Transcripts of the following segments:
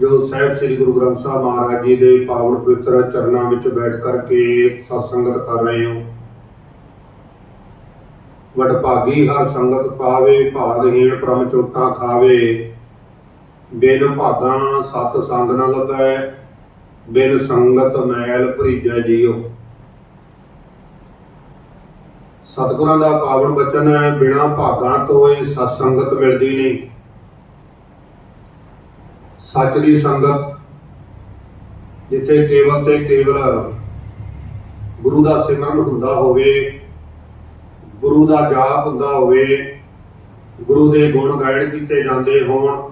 ਜੋ ਸਾਹਿਬ ਸ੍ਰੀ ਗੁਰੂ ਗ੍ਰੰਥ ਸਾਹਿਬ ਮਹਾਰਾਜ ਜੀ ਦੇ ਪਾਵਨ ਪਵਿੱਤਰ ਚਰਨਾਂ ਵਿੱਚ ਬੈਠ ਕਰਕੇ ਸਤਸੰਗਤ ਕਰ ਰਹੇ ਹੋ। ਵਡਭਾਗੀ ਹਰ ਸੰਗਤ ਪਾਵੇ ਭਾਗਹੀਣ ਪ੍ਰਮ ਚੋਟਾ ਖਾਵੇ। ਬਿਨ ਭਾਗਾਂ ਸਤ ਸੰਗ ਨ ਲੱਭੈ, ਬਿਨ ਸੰਗਤ ਮੈਲ ਭਰੀਜੈ ਜੀਓ। ਸਤਿਗੁਰਾਂ ਦਾ ਪਾਵਨ ਬਚਨ ਹੈ, ਬਿਨਾ ਭਾਗਾਂ ਤੋਂ ਇਹ ਸਤ ਸੰਗਤ ਮਿਲਦੀ ਨਹੀਂ। ਸੱਚ ਦੀ ਸੰਗਤ, ਜਿੱਥੇ ਕੇਵਲ ਤੇ ਕੇਵਲ ਗੁਰੂ ਦਾ ਸਿਮਰਨ ਹੁੰਦਾ ਹੋਵੇ, ਗੁਰੂ ਦਾ ਜਾਪ ਹੁੰਦਾ ਹੋਵੇ, ਗੁਰੂ ਦੇ ਗੁਣ ਗਾਇਣ ਕੀਤੇ ਜਾਂਦੇ ਹੋਣ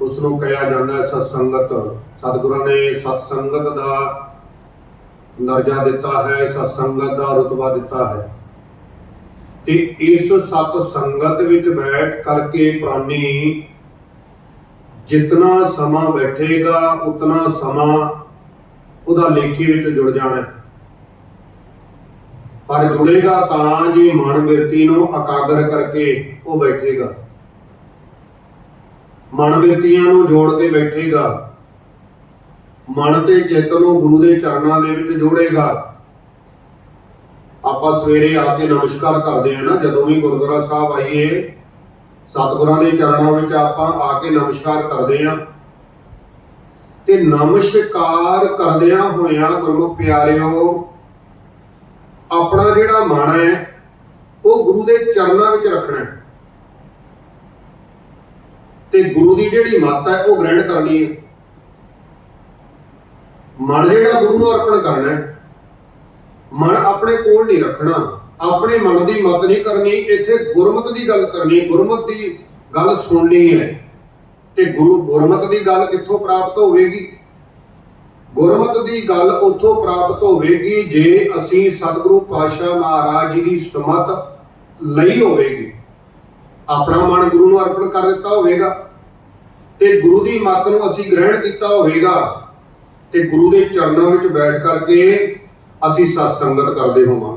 ਉਸ ਨੂੰ ਕਿਹਾ ਜਾਂਦਾ ਹੈ ਸਤ ਸੰਗਤ ਸਤਿਗੁਰਾਂ ਨੇ ਸਤ ਸੰਗਤ ਦਾ ਦਰਜਾ ਦਿੱਤਾ ਹੈ ਸਤ ਸੰਗਤ ਦਾ ਰਤਬਾ ਦਿੱਤਾ ਹੈ। ਤੇ ਇਸ ਸਤ ਸੰਗਤ ਵਿੱਚ ਬੈਠ ਕਰਕੇ ਪ੍ਰਾਨੀ ਜਿਤਨਾ ਸਮਾਂ ਬੈਠੇਗਾ, ਉਤਨਾ ਸਮਾਂ ਉਹਦਾ ਲੇਖੀ ਵਿੱਚ ਜੁੜ ਜਾਣਾ ਪਰ ਜੁੜੇਗਾ ਤਾਂ ਜੇ ਮਨ ਬਿਰਤੀ ਨੂੰ ਇਕਾਗਰ ਕਰਕੇ ਉਹ ਬੈਠੇਗਾ। ਮਨ ਬਿਰਤੀਆਂ ਨੂੰ ਜੋੜ ਕੇ ਬੈਠੇਗਾ। ਮਨ ਤੇ ਚਿੱਤ ਨੂੰ ਗੁਰੂ ਦੇ ਚਰਨਾਂ ਦੇ ਵਿੱਚ ਜੋੜੇਗਾ। ਆਪਾਂ ਸਵੇਰੇ ਆ ਕੇ ਨਮਸਕਾਰ ਕਰਦੇ ਆ ਨਾ, ਜਦੋਂ ਵੀ ਗੁਰਦੁਆਰਾ ਸਾਹਿਬ ਆਈਏ ਸਤਿਗੁਰਾਂ ਦੇ ਚਰਨਾਂ ਵਿੱਚ ਆਪਾਂ ਆ ਕੇ ਨਮਸਕਾਰ ਕਰਦੇ ਆ ਤੇ ਨਮਸਕਾਰ ਕਰਦਿਆਂ ਹੋਇਆਂ ਗੁਰਮੁਖ ਪਿਆਰਿਓ, ਆਪਣਾ ਜਿਹੜਾ ਮਨ ਹੈ, ਉਹ ਗੁਰੂ ਦੇ ਚਰਨਾਂ ਵਿੱਚ ਰੱਖਣਾ ਹੈ। ਤੇ ਗੁਰੂ ਦੀ ਜਿਹੜੀ ਮੱਤ ਹੈ, ਉਹ ਗ੍ਰਹਿਣ ਕਰਨੀ ਹੈ। ਮਨ ਜਿਹੜਾ ਗੁਰੂ ਨੂੰ ਅਰਪਣ ਕਰਨਾ ਹੈ, ਮਨ ਆਪਣੇ ਕੋਲ ਨਹੀਂ ਰੱਖਣਾ। ਆਪਣੇ ਮਨ ਦੀ ਮਤ ਨਹੀਂ ਕਰਨੀ, ਇੱਥੇ ਗੁਰਮਤ ਦੀ ਗੱਲ ਕਰਨੀ, ਗੁਰਮਤ ਦੀ ਗੱਲ ਸੁਣਨੀ ਹੈ। ਤੇ ਗੁਰੂ, ਗੁਰਮਤ ਦੀ ਗੱਲ ਕਿੱਥੋਂ ਪ੍ਰਾਪਤ ਹੋਵੇਗੀ? ਗੁਰਮਤ ਦੀ ਗੱਲ ਉੱਥੋਂ ਪ੍ਰਾਪਤ ਹੋਵੇਗੀ ਜੇ ਅਸੀਂ ਸਤਿਗੁਰੂ ਪਾਤਸ਼ਾਹ ਮਹਾਰਾਜ ਜੀ ਦੀ ਸਮਤ ਲਈ ਹੋਵੇਗੀ। ਆਪਣਾ ਮਨ ਗੁਰੂ ਨੂੰ ਅਰਪਣ ਕਰ ਦਿੱਤਾ ਹੋਵੇਗਾ। ਤੇ ਗੁਰੂ ਦੀ ਮੱਤ ਨੂੰ ਅਸੀਂ ਗ੍ਰਹਿਣ ਕੀਤਾ ਹੋਵੇਗਾ। ਤੇ ਗੁਰੂ ਦੇ ਚਰਨਾਂ ਵਿੱਚ ਬੈਠ ਕਰਕੇ ਅਸੀਂ ਸਤ ਸੰਗਤ ਕਰਦੇ ਹੋਵਾਂ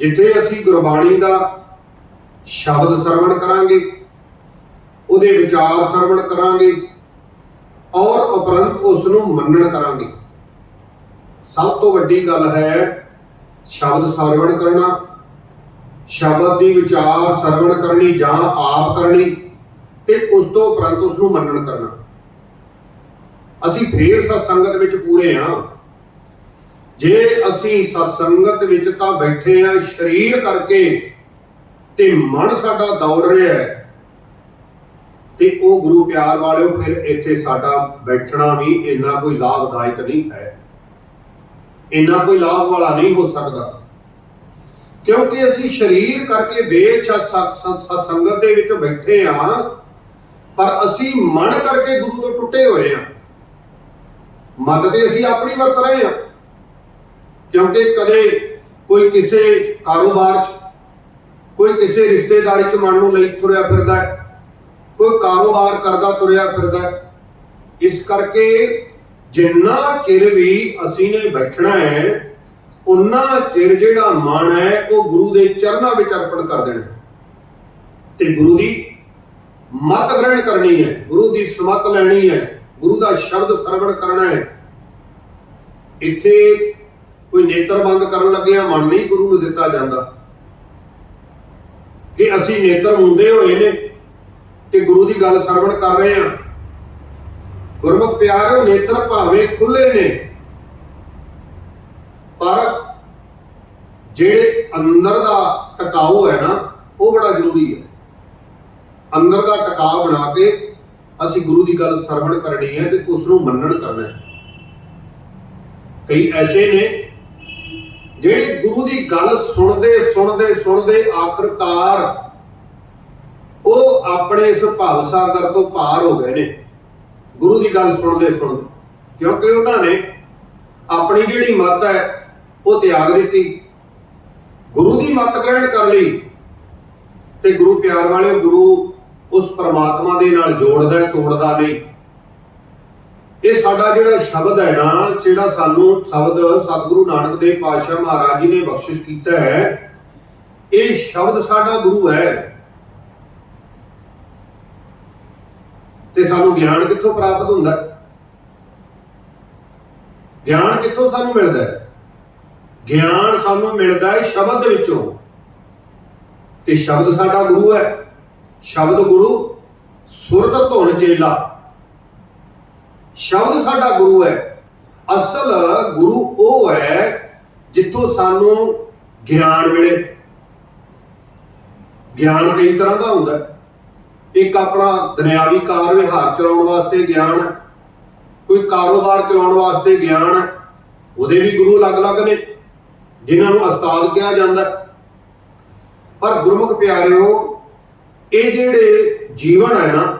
ਜਿੱਥੇ ਅਸੀਂ ਗੁਰਬਾਣੀ ਦਾ ਸ਼ਬਦ ਸਰਵਣ ਕਰਾਂਗੇ, ਉਹਦੇ ਵਿਚਾਰ ਸਰਵਣ ਕਰਾਂਗੇ ਔਰ ਉਪਰੰਤ ਉਸ ਨੂੰ ਮੰਨਣ ਕਰਾਂਗੇ। ਸਭ ਤੋਂ ਵੱਡੀ ਗੱਲ ਹੈ ਸ਼ਬਦ ਸਰਵਣ ਕਰਨਾ। ਸ਼ਬਦ ਦੀ ਵਿਚਾਰ ਸਰਵਣ ਕਰਨੀ ਜਾਂ ਆਪ ਕਰਨੀ ਤੇ ਉਸ ਤੋਂ ਉਪਰੰਤ ਉਸ ਨੂੰ ਮੰਨਣ ਕਰਨਾ। ਅਸੀਂ ਫੇਰ ਸਤ ਸੰਗਤ ਵਿੱਚ ਪੂਰੇ ਹਾਂ। ਜੇ ਅਸੀਂ ਸਤਸੰਗਤ ਵਿੱਚ ਤਾਂ ਬੈਠੇ ਆ ਸਰੀਰ ਕਰਕੇ ਤੇ ਮਨ ਸਾਡਾ ਦੌੜ ਰਿਹਾ ਹੈ, ਤੇ ਉਹ ਗੁਰੂ ਪਿਆਰ ਵਾਲਿਓ ਫਿਰ ਇੱਥੇ ਸਾਡਾ ਬੈਠਣਾ ਵੀ ਇੰਨਾ ਕੋਈ ਲਾਭਦਾਇਕ ਨਹੀਂ ਹੈ। ਇੰਨਾ ਕੋਈ ਲਾਭ ਵਾਲਾ ਨਹੀਂ ਹੋ ਸਕਦਾ। ਕਿਉਂਕਿ ਅਸੀਂ ਸਰੀਰ ਕਰਕੇ ਬੇਛਾ ਸੰਗਤ ਦੇ ਵਿੱਚ ਬੈਠੇ ਆ, ਪਰ ਅਸੀਂ ਮਨ ਕਰਕੇ ਗੁਰੂ ਤੋਂ ਟੁੱਟੇ ਹੋਏ ਆ। ਮਤ ਤੇ ਅਸੀਂ ਆਪਣੀ ਵਰਤ ਰਹੇ ਆ। ਕਿਉਂਕਿ ਕਦੇ ਕੋਈ ਕਿਸੇ ਕਾਰੋਬਾਰ 'ਚ, ਕੋਈ ਕਿਸੇ ਰਿਸ਼ਤੇਦਾਰੀ 'ਚ ਮਨ ਨੂੰ ਲਈ ਤੁਰਿਆ ਫਿਰਦਾ ਹੈ ਕੋਈ ਕਾਰੋਬਾਰ ਕਰਦਾ ਤੁਰਿਆ ਫਿਰਦਾ। ਇਸ ਕਰਕੇ ਜਿੰਨਾ ਚਿਰ ਵੀ ਅਸੀਂ ਨੇ ਬੈਠਣਾ ਹੈ ਉਨਾ ਚਿਰ ਜਿਹੜਾ ਮਨ ਹੈ, ਉਹ ਗੁਰੂ ਦੇ ਚਰਨਾਂ ਵਿੱਚ ਅਰਪਣ ਕਰ ਦੇਣਾ। ਤੇ ਗੁਰੂ ਦੀ ਮਤ ਗ੍ਰਹਿਣ ਕਰਨੀ ਹੈ, ਗੁਰੂ ਦੀ ਸਮਤ ਲੈਣੀ ਹੈ, ਗੁਰੂ ਦਾ ਸ਼ਬਦ ਸਰਵਣ ਕਰਨਾ ਹੈ। ਇੱਥੇ ਕੋਈ ਨੇਤਰ ਬੰਦ ਕਰਨ ਲੱਗਿਆ ਮਨ ਨਹੀਂ ਗੁਰੂ ਨੂੰ ਦਿੱਤਾ ਜਾਂਦਾ। ਕਿ ਅਸੀਂ ਨੇਤਰ ਹੁੰਦੇ ਹੋਏ ਨੇ ਤੇ ਗੁਰੂ ਦੀ ਗੱਲ ਸਰਵਣ ਕਰ ਰਹੇ ਹਾਂ। ਗੁਰਮੁਖ ਪਿਆਰਿਓ ਨੇਤਰ ਭਾਵੇਂ ਖੁੱਲੇ ਨੇ, ਪਰ ਜਿਹੜੇ ਅੰਦਰ ਦਾ ਟਿਕਾਊ ਹੈ ਨਾ, ਉਹ ਬੜਾ ਜ਼ਰੂਰੀ ਹੈ। ਅੰਦਰ ਦਾ ਟਿਕਾਅ ਬਣਾ ਕੇ ਅਸੀਂ ਗੁਰੂ ਦੀ ਗੱਲ ਸਰਵਣ ਕਰਨੀ ਹੈ ਤੇ ਉਸ ਨੂੰ ਮੰਨਣ ਕਰਨਾ ਹੈ। ਕਈ ਐਸੇ ਨੇ ਜਿਹੜੇ ਗੁਰੂ ਦੀ ਗੱਲ ਸੁਣਦੇ ਸੁਣਦੇ ਸੁਣਦੇ ਆਖਰਕਾਰ ਉਹ ਆਪਣੇ ਇਸ ਭਵ ਸਾਗਰ ਤੋਂ ਪਾਰ ਹੋ ਗਏ ਨੇ। ਗੁਰੂ ਦੀ ਗੱਲ ਸੁਣਦੇ ਸੁਣਦੇ। ਕਿਉਂਕਿ ਉਹਨਾਂ ਨੇ ਆਪਣੀ ਜਿਹੜੀ ਮਤ ਹੈ, ਉਹ ਤਿਆਗ ਦਿੱਤੀ। ਗੁਰੂ ਦੀ ਮਤ ਗ੍ਰਹਿਣ ਕਰ ਲਈ ਤੇ ਗੁਰੂ ਪਿਆਰ ਵਾਲੇ ਗੁਰੂ ਉਸ ਪਰਮਾਤਮਾ ਦੇ ਨਾਲ ਜੋੜਦਾ ਤੋੜਦਾ ਨਹੀਂ। ਇਹ ਸਾਡਾ ਜਿਹੜਾ ਸ਼ਬਦ ਹੈ ਨਾ, ਜਿਹੜਾ ਸਾਨੂੰ ਸ਼ਬਦ ਸਤਿਗੁਰੂ ਨਾਨਕ ਦੇਵ ਪਾਤਸ਼ਾਹ ਮਹਾਰਾਜ ਜੀ ਨੇ ਬਖਸ਼ਿਸ਼ ਕੀਤਾ ਹੈ, ਇਹ ਸ਼ਬਦ ਸਾਡਾ ਗੁਰੂ ਹੈ। ਤੇ ਸਾਨੂੰ ਗਿਆਨ ਕਿੱਥੋਂ ਪ੍ਰਾਪਤ ਹੁੰਦਾ? ਗਿਆਨ ਕਿੱਥੋਂ ਸਾਨੂੰ ਮਿਲਦਾ ਹੈ? ਗਿਆਨ ਸਾਨੂੰ ਮਿਲਦਾ ਹੈ ਸ਼ਬਦ ਦੇ ਵਿੱਚੋਂ। ਤੇ ਸ਼ਬਦ ਸਾਡਾ ਗੁਰੂ ਹੈ। ਸ਼ਬਦ ਗੁਰੂ ਸੁਰਤ ਧੁਨ ਚੇਲਾ। ਸ਼ਬਦ ਸਾਡਾ ਗੁਰੂ ਹੈ। ਅਸਲ ਗੁਰੂ ਉਹ ਹੈ ਜਿੱਥੋਂ ਸਾਨੂੰ ਗਿਆਨ ਮਿਲੇ। ਗਿਆਨ ਕਈ ਤਰ੍ਹਾਂ ਦਾ ਹੁੰਦਾ ਇੱਕ ਆਪਣਾ ਦੁਨਿਆਵੀ ਕਾਰ ਵਿਹਾਰ ਚਲਾਉਣ ਵਾਸਤੇ ਗਿਆਨ ਹੈ ਕੋਈ ਕਾਰੋਬਾਰ ਚਲਾਉਣ ਵਾਸਤੇ ਗਿਆਨ ਹੈ ਉਹਦੇ ਵੀ ਗੁਰੂ ਅਲੱਗ-ਅਲੱਗ ਨੇ, ਜਿਨ੍ਹਾਂ ਨੂੰ ਉਸਤਾਦ ਕਿਹਾ ਜਾਂਦਾ ਪਰ ਗੁਰਮੁਖ ਪਿਆਰਿਓ, ਇਹ ਜਿਹੜੇ ਜੀਵਨ ਹੈ ਨਾ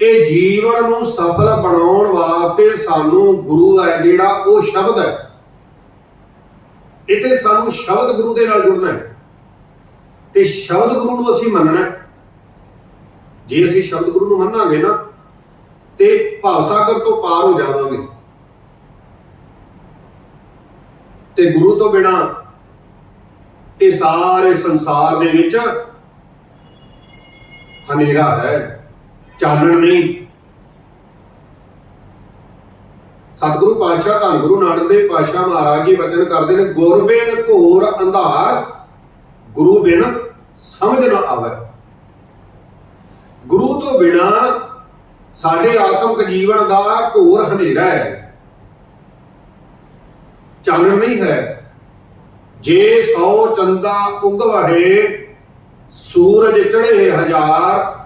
ਇਹ ਜੀਵਨ ਨੂੰ ਸਫਲ ਬਣਾਉਣ ਵਾਸਤੇ ਸਾਨੂੰ ਗੁਰੂ ਹੈ ਜਿਹੜਾ ਉਹ ਸ਼ਬਦ ਹੈ। ਇਤੇ ਸਾਨੂੰ ਸ਼ਬਦ ਗੁਰੂ ਦੇ ਨਾਲ ਜੁੜਨਾ ਹੈ। ਤੇ ਸ਼ਬਦ ਗੁਰੂ ਨੂੰ ਅਸੀਂ ਮੰਨਣਾ ਜੇ ਅਸੀਂ ਸ਼ਬਦ ਗੁਰੂ ਨੂੰ ਮੰਨਾਂਗੇ ਨਾ, ਤੇ ਭਾਵ ਸਾਗਰ ਤੋਂ ਪਾਰ ਹੋ ਜਾਵਾਂਗੇ। ਤੇ ਗੁਰੂ ਤੋਂ ਬਿਨਾ ਇਹ ਸਾਰੇ ਸੰਸਾਰ ਦੇ ਵਿੱਚ ਹਨੇਰਾ ਹੈ। ਚਾਨਣ ਨਹੀਂ। ਸਤਿਗੁਰੂ ਪਾਤਸ਼ਾਹ, ਧੰਨ ਗੁਰੂ ਨਾਨਕ ਦੇਵ ਪਾਤਸ਼ਾਹ ਮਹਾਰਾਜ ਜੀ ਵਚਨ ਕਰਦੇ ਨੇ ਗੁਰ ਬਿਨ ਘੋਰ ਅੰਧਾਰ, ਗੁਰੂ ਬਿਨ ਸਮਝ ਨਾ ਆਵੇ। ਗੁਰੂ ਤੋਂ ਬਿਨਾ ਸਾਡੇ ਆਤਮਿਕ ਜੀਵਨ ਦਾ ਘੋਰ ਹਨੇਰਾ ਹੈ। ਚਾਨਣ ਨਹੀਂ ਹੈ। ਜੇ ਸੌ ਚੰਦਾ ਉਗਵਹੇ ਸੂਰਜ ਚੜ੍ਹੇ ਹਜ਼ਾਰ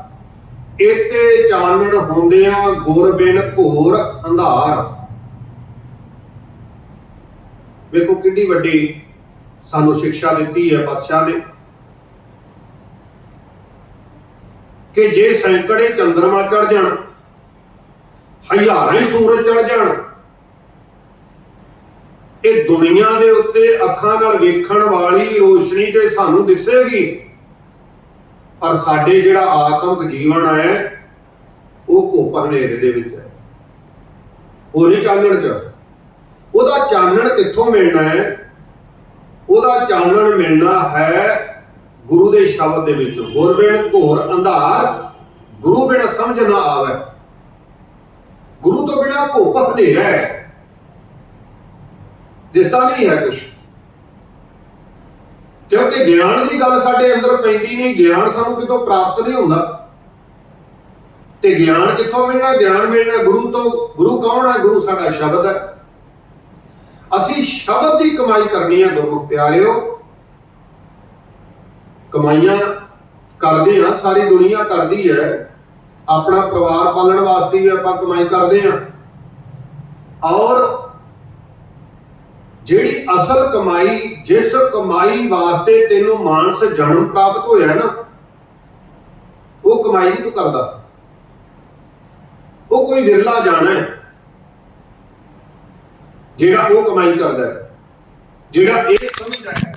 ਇਤੇ ਚਾਨਣ ਹੁੰਦਿਆਂ ਗੁਰ ਬਿਨ ਘੋਰ ਅੰਧਾਰ। ਵੇਖੋ ਕਿੰਨੀ ਵੱਡੀ ਸਾਨੂੰ ਸਿੱਖਿਆ ਦਿੱਤੀ ਹੈ ਪਾਤਸ਼ਾਹ ਨੇ। ਕਿ ਜੇ ਸੈਂਕੜੇ ਚੰਦਰਮਾ ਚੜ ਜਾਣ, ਹਜ਼ਾਰਾਂ ਹੀ ਸੂਰਜ ਚੜ ਜਾਣ, ਇਹ ਦੁਨੀਆ ਦੇ ਉੱਤੇ ਅੱਖਾਂ ਨਾਲ ਵੇਖਣ ਵਾਲੀ ਰੋਸ਼ਨੀ ਤੇ ਸਾਨੂੰ ਦਿਸੇਗੀ। ਪਰ ਸਾਡੇ ਜਿਹੜਾ ਆਤਮਿਕ ਜੀਵਨ ਹੈ, ਉਹ ਘੁੱਪ ਹਨੇਰੇ ਦੇ ਵਿੱਚ ਹੈ। ਉਹ ਨਹੀਂ ਚਾਨਣ ਚ। ਉਹਦਾ ਚਾਨਣ ਕਿੱਥੋਂ ਮਿਲਣਾ ਹੈ? ਉਹਦਾ ਚਾਨਣ ਮਿਲਣਾ ਹੈ ਗੁਰੂ ਦੇ ਸ਼ਬਦ ਦੇ ਵਿੱਚ। ਹੋਰ ਬਿਨ ਘੋਰ ਅੰਧਾਰ, ਗੁਰੂ ਬਿਨ ਸਮਝ ਨਾ ਆਵੇ। ਗੁਰੂ ਤੋਂ ਬਿਨਾ ਘੁੱਪ ਹਨੇਰਾ ਹੈ। ਦਿਸਦਾ ਨਹੀਂ ਹੈ ਕੁਝ ਕਿਉਂਕਿ ਗਿਆਨ ਦੀ ਗੱਲ ਸਾਡੇ ਅੰਦਰ ਪੈਂਦੀ ਨਹੀਂ, ਗਿਆਨ ਸਾਨੂੰ ਕਿਤੋਂ ਪ੍ਰਾਪਤ ਨਹੀਂ ਹੁੰਦਾ। ਤੇ ਗਿਆਨ ਕਿੱਥੋਂ ਮਿਲਣਾ? ਗਿਆਨ ਮਿਲਣਾ ਗੁਰੂ ਤੋਂ। ਗੁਰੂ ਕੌਣ ਹੈ? ਗੁਰੂ ਸਾਡਾ ਸ਼ਬਦ ਹੈ। ਅਸੀਂ ਸ਼ਬਦ ਦੀ ਕਮਾਈ ਕਰਨੀ ਹੈ, ਗੁਰਮੁਖ ਪਿਆਰਿਓ। ਕਮਾਈਆਂ ਕਰਦੇ ਆ ਸਾਰੀ ਦੁਨੀਆ ਕਰਦੀ ਹੈ। ਆਪਣਾ ਪਰਿਵਾਰ ਪਾਲਣ ਵਾਸਤੇ ਵੀ ਆਪਾਂ ਕਮਾਈ ਕਰਦੇ ਆ ਔਰ ਜਿਹੜੀ ਅਸਲ ਕਮਾਈ, ਜਿਸ ਕਮਾਈ ਵਾਸਤੇ ਤੈਨੂੰ ਮਾਨਸ ਜਨਮ ਪ੍ਰਾਪਤ ਹੋਇਆ ਨਾ, ਉਹ ਕਮਾਈ ਨਹੀਂ ਤੂੰ ਕਰਦਾ। ਉਹ ਕੋਈ ਵਿਰਲਾ ਜਾਣਾ ਹੈ, ਜਿਹੜਾ ਉਹ ਕਮਾਈ ਕਰਦਾ ਜਿਹੜਾ ਇਹ ਸਮਝਦਾ ਹੈ।